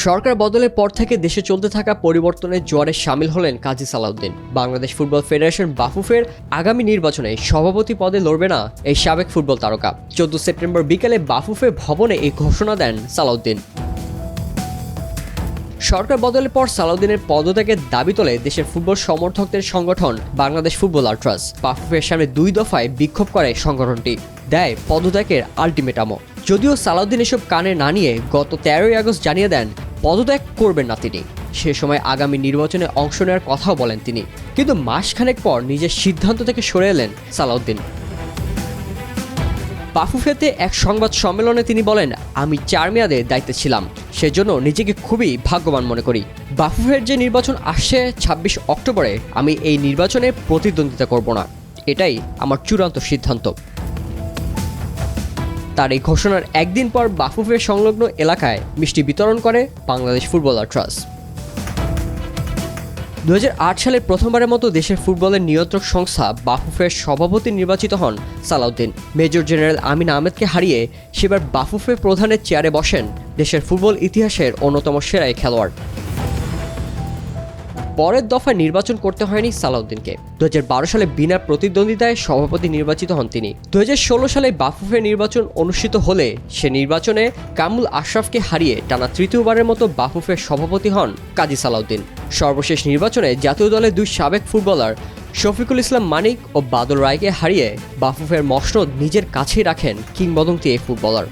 সরকার বদলের পর থেকে দেশে চলতে থাকা পরিবর্তনের জোয়ারে সামিল হলেন কাজী সালাউদ্দিন। বাংলাদেশ ফুটবল ফেডারেশন বাফুফের আগামী নির্বাচনে সভাপতি পদে লড়বে না এই সাবেক ফুটবল তারকা। চোদ্দ সেপ্টেম্বর বিকেলে বাফুফে ভবনে এই ঘোষণা দেন সালাউদ্দিন। সরকার বদলের পর সালাউদ্দিনের পদত্যাগের দাবি তোলে দেশের ফুটবল সমর্থকদের সংগঠন বাংলাদেশ ফুটবল আল্ট্রাস। বাফুফের সামনে দুই দফায় বিক্ষোভ করে সংগঠনটি, দেয় পদত্যাগের আলটিমেটামও। যদিও সালাউদ্দিন এসব কানে না নিয়ে গত তেরোই আগস্ট জানিয়ে দেন, পদত্যাগ করবেন না তিনি। সে সময় আগামী নির্বাচনে অংশ নেওয়ার কথাও বলেন তিনি। কিন্তু মাসখানেক পর নিজের সিদ্ধান্ত থেকে সরে এলেন সালাউদ্দিন। বাফুফেতে এক সংবাদ সম্মেলনে তিনি বলেন, আমি চার মেয়াদে দায়িত্বে ছিলাম। সেজন্য নিজেকে খুবই ভাগ্যবান মনে করি। বাফুফের যে নির্বাচন আসছে ছাব্বিশ অক্টোবরে, আমি এই নির্বাচনে প্রতিদ্বন্দ্বিতা করব না। এটাই আমার চূড়ান্ত সিদ্ধান্ত। তার এই ঘোষণার একদিন পর বাফুফের সংলগ্ন এলাকায় মিষ্টি বিতরণ করে বাংলাদেশ ফুটবলার ট্রাস্ট। দু সালে প্রথমবারের মতো দেশের ফুটবলের নিয়ন্ত্রক সংস্থা বাফুফের সভাপতি নির্বাচিত হন সালাউদ্দিন। মেজর জেনারেল আমিন আহমেদকে হারিয়ে সেবার বাফুফে প্রধানের চেয়ারে বসেন দেশের ফুটবল ইতিহাসের অন্যতম সেরাই খেলোয়াড়। পরের দফায় নির্বাচন করতে হয়নি সালাউদ্দিনকে। দু হাজার বারো সালে বিনা প্রতিদ্বন্দ্বিতায় সভাপতি নির্বাচিত হন তিনি। দু হাজার ষোলো সালে বাফুফে নির্বাচন অনুষ্ঠিত হলে সে নির্বাচনে কামুল আশরাফকে হারিয়ে টানা তৃতীয়বারের মতো বাফুফের সভাপতি হন কাজী সালাউদ্দিন। সর্বশেষ নির্বাচনে জাতীয় দলের দুই সাবেক ফুটবলার শফিকুল ইসলাম মানিক ও বাদল রায়কে হারিয়ে বাফুফের মসনদ নিজের কাছেই রাখেন কিংবদন্তি এই ফুটবলার।